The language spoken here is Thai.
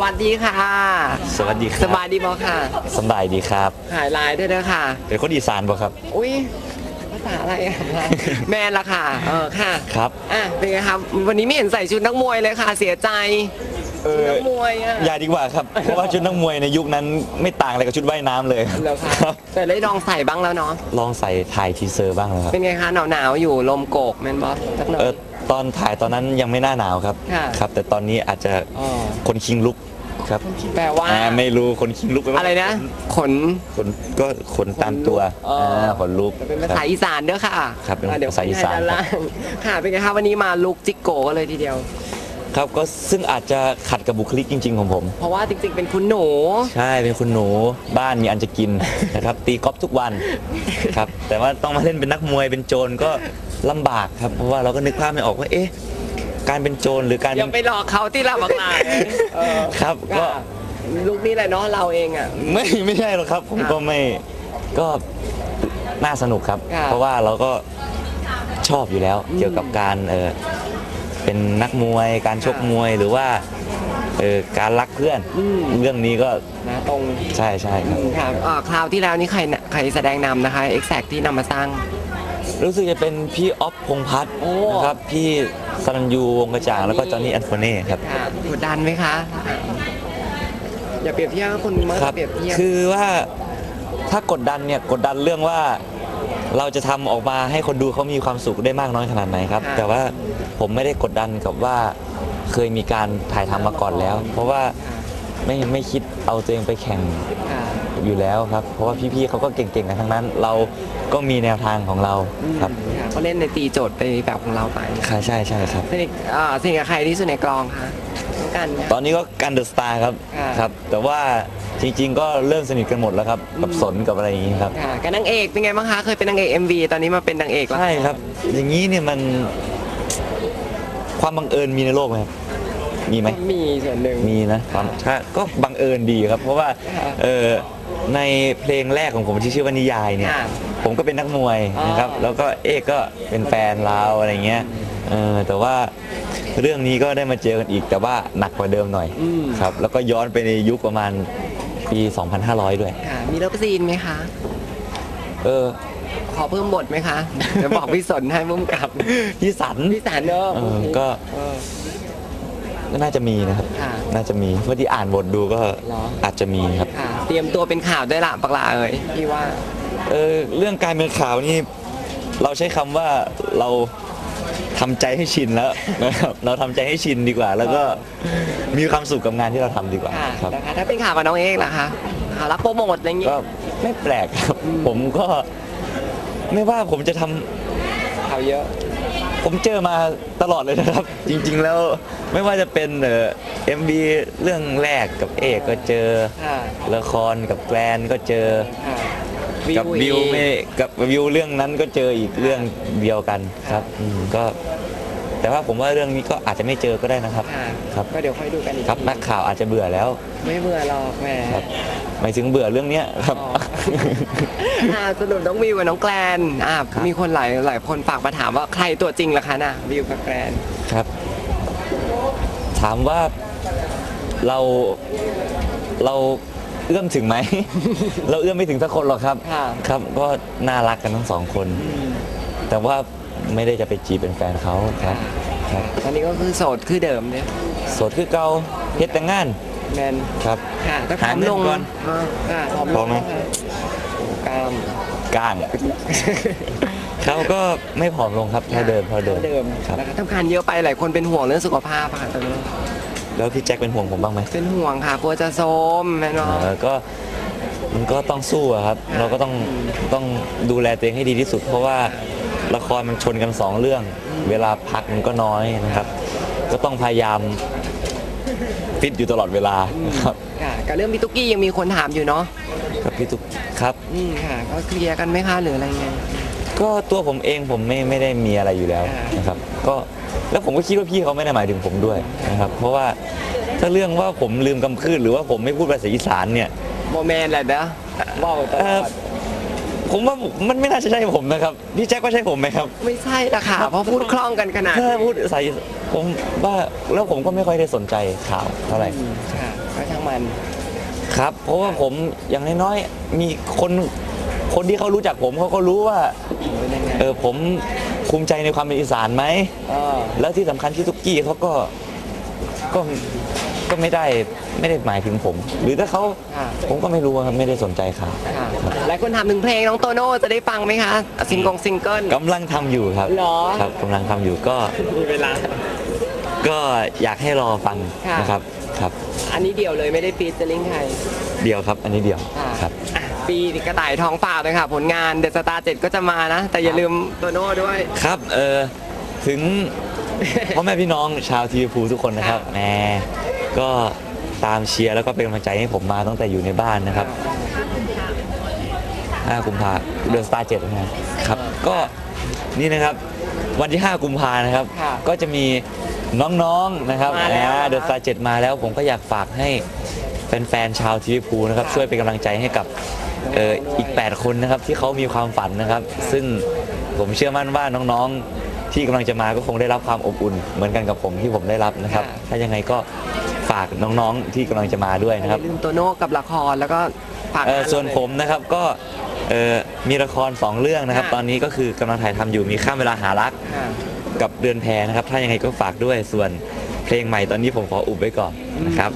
สวัสดีค่ะสวัสดีคสรับบายดีบ่ค่ะสบายดีครับหายลายด้วยนะค่ะ เป็นคนอีสานบ่ครับ อุ้ยภาษาอะไรอะแม่ละค่ะ เออค่ะครับ อะเป็นไงครับวันนี้ไม่เห็นใส่ชุดนักมวยเลยค่ะ เสียใจเอชุดอนักมวยอะอย่าดีกว่าครับ เพราะว่าชุดนักมวยในยุคนั้นไม่ต่างอะไรกับชุดว่ายน้ำเลยแล้วค่ะครับ แต่ได้ลองใส่บ้างแล้วเนาะลองใส่ถ่ายทีเซอร์บ้างแล้วครับเป็นไงคะหนาวหนาวๆอยู่ลมโกกแมนบอสสักหน่อเอยอ ตอนถ่ายตอนนั้นยังไม่หน้าหนาวครับค่ะ ครับ แต่ตอนนี้อาจจะอ๋อคนคิงลุกครับแปลว่าอ่าไม่รู้คนคิงลุกแปลว่าอะไรนะ ขน ขนก็ขนตามตัวอ๋ออ่อ่าขนลุกจะเป็นภาคษารับ อีสานเด้อค่ะครับเป็นอะเดี๋ยวภาษาอีสาน ขึ้ให้ด้ล่งค่ะเป็นไงคะวันนี้มาลุกจิกโกกันเลยทีเดียว ครับก็ซึ่งอาจจะขัดกับบุคลิกจริง ๆ ของผม เพราะว่าจริงๆ เป็นคุณหนู ใช่เป็นคุณหนูบ้านมีอันจะกิน นะครับตีกอล์ฟทุกวันครับแต่ว่าต้องมาเล่นเป็นนักมวยเป็นโจรก็ ลำบากครับ เพราะว่าเราก็นึกภาพไม่ออกว่าเอ๊ะการเป็นโจรหรือการอย่าไปหลอกเขาที่ลำบากลายเออครับก็ลุกนี้แหละเนาะเราเองอะ ไม่ไม่ใช่หรอกครับ ผมค่ะก็ไม่ก็น่าสนุกครับ ค่ะ เพราะว่าเราก็ชอบอยู่แล้วอืมเกี่ยวกับการเออเป็นนักมวยการชกค่ะมวยหรือว่าเออการรักเพื่อนอืมเรื่องนี้ก็นะตรงใช่ใช่ครับ ค่ะอ่าคราวที่แล้วนี่ใครน่ะใครแสดงนำนะคะ Exact ที่นำมาสร้าง รู้สึกจะเป็นพี่ออฟพงษ์พัฒน์โอ้ นะครับพี่สรัญยูวงกระจ่างแล้วก็จอห์นนี่แอนโฟเน่ครับ ค่ะกดดันไหมคะ อย่าเปรียบเทียบกับคนเมื่อครับเปรียบเทียบ คือว่าถ้ากดดันเนี่ยกดดันเรื่องว่าเราจะทำออกมาให้คนดูเขามีความสุขได้มากน้อยขนาดไหนครับ ค่ะ แต่ว่าผมไม่ได้กดดันกับว่าเคยมีการถ่ายทำมาก่อนแล้ว เพราะว่าไม่ไม่คิดเอาตัวเองไปแข่ง ค่ะ อยู่แล้วครับ เพราะว่าพี่ๆเขาก็เก่งๆกันทั้งนั้น เราก็มีแนวทางของเราอืมครับค่ะก็เล่นในตีโจทย์ไปแบบของเราไปค่ะใช่ใช่ครับสนิทอ่าสนิทกับใครที่สุดในกลองคะน้องกันไหม ตอนนี้ก็กันเดอะสตาร์ครับค่ะ ครับ แต่ว่าจริง ๆ ก็เริ่มสนิทกันหมดแล้วครับกับอืมสนกับอะไรอย่างนี้ครับ ค่ะกับนางเอกเป็นไงบ้างคะเคยเป็นนางเอก MV ตอนนี้มาเป็นนางเอกแล้วใช่ครับ อย่างนี้เนี่ยมันความบังเอิญมีในโลกไหมครับมีไหม มีส่วนหนึ่ง มีนะความถ้าก็บังเอิญดีครับ เพราะว่าค่ะ เออ ในเพลงแรกของผมที่ชื่อว่านิยายเนี่ย ค่ะผมก็เป็นนักมวยนะครับ อ๋อ แล้วก็เอกก็เป็นแฟนเราอะไรเงี้ยเออแต่ว่าเรื่องนี้ก็ได้มาเจอกันอีก แต่ว่าหนักกว่าเดิมหน่อยอืมครับ แล้วก็ย้อนไปในยุคประมาณปี 2500 ด้วย ค่ะ มีเลิฟซีนไหมคะ เออ ขอเพิ่มบทไหมคะเดี๋ยวบอกพี่สนให้พุ่มกับ พี่สัน พี่สารเนอะเออก็ เออ ก็น่าจะมีนะครับ ค่ะน่าจะมีเมื่อที่อ่านบทดูก็เหรออาจจะมีครับ ค่ะ เตรียมตัวเป็นข่าวได้ละปักหลาเอ่ยพี่ว่า เออเรื่องการเป็นข่าวนี่เราใช้คำว่าเราทำใจให้ชินแล้วนะครับ เราทำใจให้ชินดีกว่า แล้วก็มีความสุขกับงานที่เราทำดีกว่าค่ะครับ นะคะถ้าเป็นข่าวกับน้องเอกล่ะคะข่าวรับโปรโมทอะไรอย่างงี้ ก็ไม่แปลกครับ ผมก็ไม่ว่าผมจะทำข่าวเยอะ ผมเจอมาตลอดเลยนะครับ จริงๆแล้วไม่ว่าจะเป็นเอ็มบีเรื่องแรกกับเอกก็เจอค่ะละครกับแกลนก็เจอค่ะกับวิวไม่กับวิวเรื่องนั้นก็เจออีกเรื่องเดียวกันครับอืมก็ แต่ว่าผมว่าเรื่องนี้ก็อาจจะไม่เจอก็ได้นะครับค่ะครับ ก็เดี๋ยวค่อยดูกันอีกครับทีนักข่าวอาจจะเบื่อแล้ว ไม่เบื่อหรอกแหมครับหมายถึงเบื่อเรื่องเนี้ยครับ อ๋ออ่าสรุปน้องวิวกับน้องแกลนอ่าครับ มีคนหลายหลายคนฝากมาถามว่าใครตัวจริงล่ะคะน่ะวิวกับแกลนครับ ถามว่าเราเราเอื้อมถึงไหม เราเอื้อมไม่ถึงสักคนหรอกครับ ค่ะ ครับก็น่ารักกันทั้งสองคน แต่ว่า ไม่ได้จะไปจีบเป็นแฟนเขาครับครับตอนนี้ก็คือโสดคือเดิมเนี่ยโสดคือเก่าเฮ็ดแต่งงานแมนครับ ค่ะถ้าพร้อมหาเงินลงก่อนอ่าค่ะพร้อมพร้อมไหมลงค่ะโอ้กล้ามก้างเขาก็ไม่ผอมลงครับเท่าเดิมเท่าเดิมเดิมครับ นะคะทำงานเยอะไปหลายคนเป็นห่วงเรื่องสุขภาพอะค่ะตอนนี้แล้วพี่แจ็คเป็นห่วงผมบ้างไหมเป็นห่วงค่ะกลัวจะโซมแม่เนาะเออก็มันก็ต้องสู้อะครับค่ะเราก็ต้องต้องดูแลตัวเองให้ดีที่สุด เพราะว่า ละครมันชนกันสองเรื่อง เวลาพักมันก็น้อยนะครับ ก็ต้องพยายามฟิตอยู่ตลอดเวลาครับค่ะกับเรื่องพี่ตุ๊กกี้ยังมีคนถามอยู่เนาะครับพี่ตุ๊กครับ อืมค่ะ ก็เคลียร์กันไหมคะหรืออะไรไง ก็ตัวผมเองผมไม่ไม่ได้มีอะไรอยู่แล้วค่ะนะครับ ก็แล้วผมก็คิดว่าพี่เขาไม่ได้หมายถึงผมด้วยนะครับ เพราะว่าถ้าเรื่องว่าผมลืมกำพืชหรือว่าผมไม่พูดภาษาอีสานเนี่ยโมแมนแหละเด้อว่าวตลเอ่ออด ผมว่ามันไม่น่าจะใช่ผมนะครับพี่แจ็คก็ใช่ผมไหมครับไม่ใช่ละค่ะเพราะพูดคล่องกันขนาดถ้าพูดใส่ผมว่าแล้วผมก็ไม่ค่อยได้สนใจข่าวเท่าไหร่อืมค่ะก็ช่างมันครับ เพราะว่าผมอย่างน้อยๆมีคนคนที่เขารู้จักผมเขาก็รู้ว่าเป็นยังไงเออผมภูมิใจในความเป็นอีสานไหมเออแล้วที่สำคัญที่ทุกกี้เขาก็ก็ ก็ไม่ได้ไม่ได้หมายถึงผม หรือถ้าเขาค่ะ ผมก็ไม่รู้ครับไม่ได้สนใจข่าวค่ะหลายคนถามถึงเพลงน้องโตโน่จะได้ฟังไหมคะซิงกงซิงเกิล กำลังทำอยู่ครับเหรอ ครับกำลังทำอยู่ก็มีเวลา ก็อยากให้รอฟังค่ะ นะครับครับ อันนี้เดี่ยวเลยไม่ได้ฟีเจอริงใครเดียวครับ อันนี้เดียวค่ะครับ อะปีกระต่ายท้องเปล่าเลยค่ะ ผลงานเดอะสตาร์เจ็ดก็จะมานะ แต่อย่าลืมโตโน่ด้วย ครับเออถึงพ่อแม่พี่น้องชาวทีวีพูทุกคนนะครับค่ะแหม ก็ตามเชียร์แล้วก็เป็นกำลังใจให้ผมมาตั้งแต่อยู่ในบ้านนะครับ5กุมภาเดือนสตาร์เจ็ดนะครับ ก็นี่นะครับวันที่ 5 กุมภานะครับ ค่ะก็จะมีน้องๆนะครับมาแล้วเดอะสตาร์เจ็ดมาแล้วผมก็อยากฝากให้แฟนๆชาวทีวีพูนะครับ ค่ะช่วยเป็นกำลังใจให้กับเอ่ออีก 8 คนนะครับที่เขามีความฝันนะครับ ซึ่งผมเชื่อมั่นว่าน้องๆที่กำลังจะมาก็คงได้รับความอบอุ่น เหมือนกันกับผมที่ผมได้รับนะครับถ้ายังไงก็ ฝากน้องๆที่กำลังจะมาด้วยอนะครับย่าลืมโตโน่กับละครแล้วก็ฝากเอ่องาส่วนเลยผมนะครับก็เอ่อมีละครสองเรื่องนะครับค่ะตอนนี้ก็คือกำลังถ่ายทำอยู่มีข้ามเวลาหารักค่ะกับเดือนแพรนะครับ ถ้ายังไงก็ฝากด้วยส่วนเพลงใหม่ตอนนี้ผมขออุบไว้ก่อนนะครับ